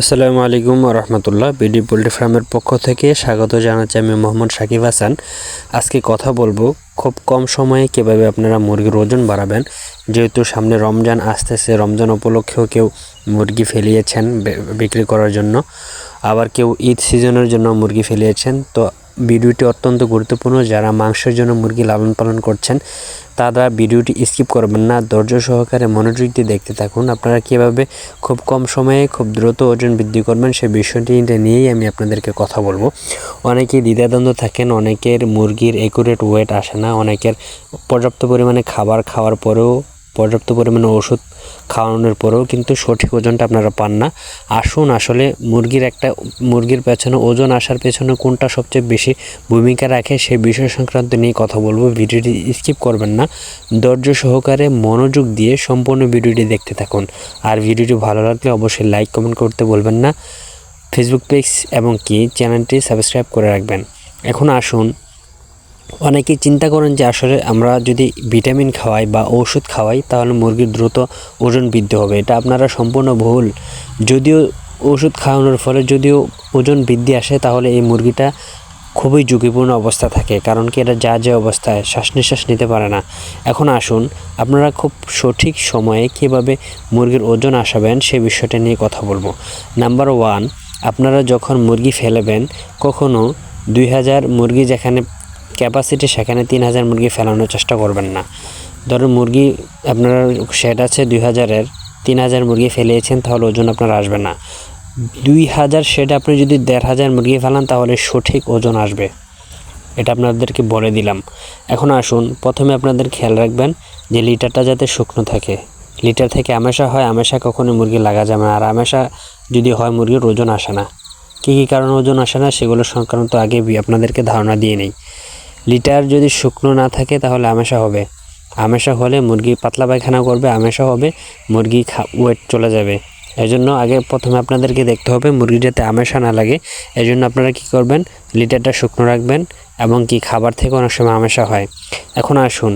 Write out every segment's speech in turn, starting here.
আসসালামু আলাইকুম রহমতুল্লাহ BD poultry ফার্মের পক্ষ থেকে স্বাগত জানাচ্ছি আমি মোহাম্মদ সাকিব হাসান। আজকে কথা বলব খুব কম সময়ে কীভাবে আপনারা মুরগির ওজন বাড়াবেন। যেহেতু সামনে রমজান আসতেছে, রমজান উপলক্ষেও কেউ মুরগি ফেলিয়েছেন বিক্রি করার জন্য। আবার কেউ ঈদ সিজনের জন্য মুরগি ফেলিয়েছেন, তো ভিডিওটি অত্যন্ত গুরুত্বপূর্ণ। যারা মাংসের জন্য মুরগি লালন পালন করছেন, তারা ভিডিওটি স্কিপ করবেন না। ধৈর্য সহকারে মনোযোগ দিয়ে দেখতে থাকুন। আপনারা কীভাবে খুব কম সময়ে খুব দ্রুত ওজন বৃদ্ধি করবেন সেই বিষয়টি নিয়েই আমি আপনাদেরকে কথা বলব। অনেকেই দ্বিধাদ্বন্দ্ব থাকেন, অনেকের মুরগির একুরেট ওয়েট আসে না, অনেকের পর্যাপ্ত পরিমাণে খাবার খাওয়ার পরেও পর্যাপ্ত পরিমাণে ওষুধ খাওয়ানোর পরেও কিন্তু সঠিক ওজনটা আপনারা পান না। আসুন আসলে মুরগির একটা, মুরগির পেছনে ওজন আসার পেছনে কোনটা সবচেয়ে বেশি ভূমিকা রাখে সেই বিষয় সংক্রান্ত নিয়ে কথা বলব। ভিডিওটি স্কিপ করবেন না। ধৈর্য সহকারে মনোযোগ দিয়ে সম্পূর্ণ ভিডিওটি দেখতে থাকুন। আর ভিডিওটি ভালো লাগলে অবশ্যই লাইক, কমেন্ট করতে বলবেন না। ফেসবুক পেজ এবং কি? চ্যানেলটি সাবস্ক্রাইব করে রাখবেন। এখন আসুন অনেকেই চিন্তা করেন যে আসলে আমরা যদি ভিটামিন খাওয়াই বা ওষুধ খাওয়াই, তাহলে মুরগির দ্রুত ওজন বৃদ্ধি হবে। এটা আপনারা সম্পূর্ণ ভুল। যদিও ওষুধ খাওয়ানোর ফলে যদিও ওজন বৃদ্ধি আসে, তাহলে এই মুরগিটা খুবই ঝুঁকিপূর্ণ অবস্থা থাকে। কারণ কি, এটা যা যা অবস্থায় শ্বাস নিঃশ্বাস নিতে পারে না। এখন আসুন, আপনারা খুব সঠিক সময়ে কীভাবে মুরগির ওজন আসাবেন সেই বিষয়টা নিয়ে কথা বলব। নাম্বার ওয়ান আপনারা যখন মুরগি ফেলেবেন, কখনো দুই হাজার মুরগি যেখানে ক্যাপাসিটি সেখানে তিন হাজার মুরগি ফেলানোর চেষ্টা করবেন না। ধরুন মুরগি আপনার শেড আছে দুই হাজারের, তিন হাজার মুরগি ফেলিয়েছেন তাহলে ওজন আপনার আসবে না। দুই হাজার শেড আপনি যদি দেড় হাজার মুরগি ফেলান, তাহলে সঠিক ওজন আসবে। এটা আপনাদেরকে বলে দিলাম। এখন আসুন, প্রথমে আপনাদের খেয়াল রাখবেন যে লিটারটা যাতে শুকনো থাকে। লিটার থেকে আমেশা হয়, আমেশা কখনো মুরগি লাগা যাবে না। আর আমেশা যদি হয়, মুরগির ওজন আসে না। কী কী কারণে ওজন আসে না সেগুলো সংক্রান্ত আগে আপনাদেরকে ধারণা দিয়ে নেই। লিটার যদি শুকনো না থাকে তাহলে আমেশা হবে। আমেশা হলে মুরগি পাতলা পায়খানা করবে, আমেশা হবে, মুরগি ওয়েট চলে যাবে। এই জন্য আগে প্রথমে আপনাদেরকে দেখতে হবে মুরগি যাতে আমেশা না লাগে। এই জন্য আপনারা কী করবেন, লিটারটা শুকনো রাখবেন এবং কি খাবার থেকে অনেক সময় আমেশা হয়। এখন আসুন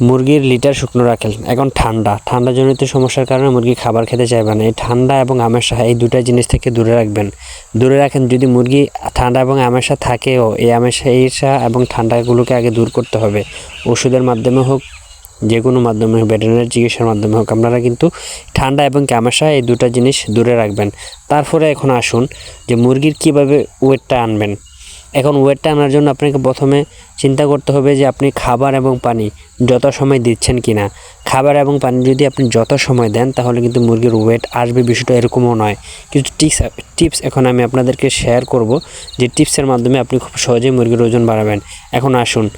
মুরগির লিটার শুকনো রাখেন। এখন ঠান্ডা। ঠান্ডাজনিত সমস্যার কারণে মুরগি খাবার খেতে চাইবে না। এই ঠান্ডা এবং আমেশা এই দুটা জিনিস থেকে দূরে রাখবেন। দূরে রাখেন যদি মুরগি ঠান্ডা এবং আমেশা থাকেও, এই আমেশা ঈর্ষা এবং ঠান্ডাগুলোকে আগে দূর করতে হবে। ওষুধের মাধ্যমে হোক যে কোনো মাধ্যমে হোক ভেটেরিনারি চিকিৎসার মাধ্যমে হোক, আপনারা কিন্তু ঠান্ডা এবং কামাশা এই দুটা জিনিস দূরে রাখবেন। তারপরে এখন আসুন যে মুরগির কীভাবে ওয়েটটা আনবেন। এখন ওয়েটটা আনার জন্য আপনাকে প্রথমে চিন্তা করতে হবে যে আপনি খাবার এবং পানি যত সময় দিচ্ছেন কি না খাবার এবং পানি যদি আপনি যত সময় দেন, তাহলে কিন্তু মুরগির ওয়েট আসবে বিষয়টা এরকমও নয়। কিছু টিপস টিপস এখন আমি আপনাদেরকে শেয়ার করব, যে টিপসের মাধ্যমে আপনি খুব সহজেই মুরগির ওজন বাড়াবেন। এখন আসুন।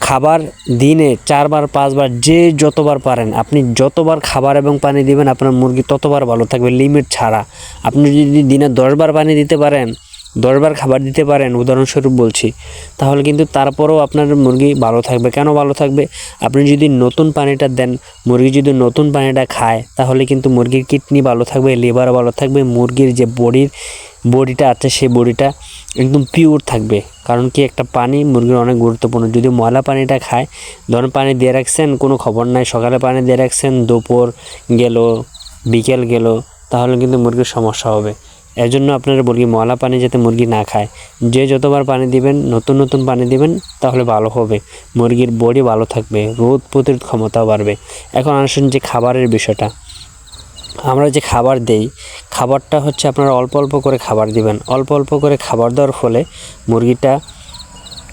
খাবার দিনে চারবার, পাঁচবার, যে যতবার পারেন, আপনি যতবার খাবার এবং পানি দিবেন, আপনার মুরগি ততবার ভালো থাকবে লিমিট ছাড়া। আপনি যদি দিনে দশবার পানি দিতে পারেন দশবার খাবার দিতে পারেন, উদাহরণস্বরূপ বলছি। তাহলে কিন্তু তারপরেও আপনার মুরগি ভালো থাকবে। কেন ভালো থাকবে? আপনি যদি নতুন পানিটা দেন, মুরগি যদি নতুন পানিটা খায়, তাহলে কিন্তু মুরগির কিডনি ভালো থাকবে, লিভার ভালো থাকবে, মুরগির যে বডির, বডিটা আছে সেই বডিটা একদম পিওর থাকবে। কারণ কি? একটা পানি মুরগির অনেক গুরুত্বপূর্ণ। যদি ময়লা পানিটা খায়, ধরুন পানি দিয়ে রাখছেন, কোনো খবর নাই, সকালে পানি দিয়ে রাখছেন, দুপুর গেল, বিকেল গেল, তাহলে কিন্তু মুরগির সমস্যা হবে। এর জন্য আপনার মুরগি, ময়লা পানি যাতে মুরগি না খায়। যে যতবার পানি দিবেন, নতুন নতুন পানি দিবেন, তাহলে ভালো হবে। মুরগির বডি ভালো থাকবে রোদ প্রতিরোধ ক্ষমতাও বাড়বে। এখন আসুন যে খাবারের বিষয়টা। আমরা যে খাবার দেই, খাবারটা হচ্ছে আপনারা অল্প অল্প করে খাবার দিবেন। অল্প অল্প করে খাবার দেওয়ার ফলে মুরগিটা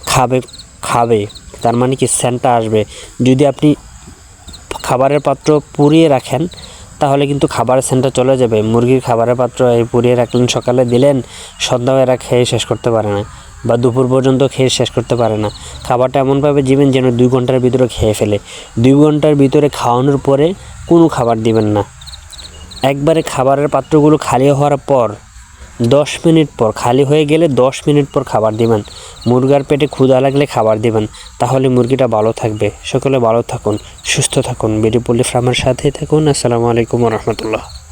খাবে খাবে। তার মানে কি স্যান্টটা আসবে। যদি আপনি খাবারের পাত্র পুড়িয়ে রাখেন তাহলে কিন্তু খাবার সেন্টার চলে যাবে। মুরগির খাবারের পাত্র এই পুড়িয়ে রাখলেন সকালে, দিলেন, সন্ধ্যাও এরা খেয়ে শেষ করতে পারে না বা দুপুর পর্যন্ত খেয়ে শেষ করতে পারে না। খাবারটা এমনভাবে দিবেন যেন দুই ঘণ্টার ভিতরে খেয়ে ফেলে। দুই ঘণ্টার ভিতরে খাওয়ানোর পরে কোনো খাবার দিবেন না। একবারে খাবারের পাত্রগুলো খালি হওয়ার পর দশ মিনিট পর, খালি হয়ে গেলে দশ মিনিট পর খাবার দিবেন। মুরগার পেটে ক্ষুধা লাগলে খাবার দিবেন। তাহলে মুরগিটা ভালো থাকবে। সকলে ভালো থাকুন, সুস্থ থাকুন। বেডি পল্লি ফার্মের সাথেই থাকুন। আসসালামু আলাইকুম রহমতুল্লাহ।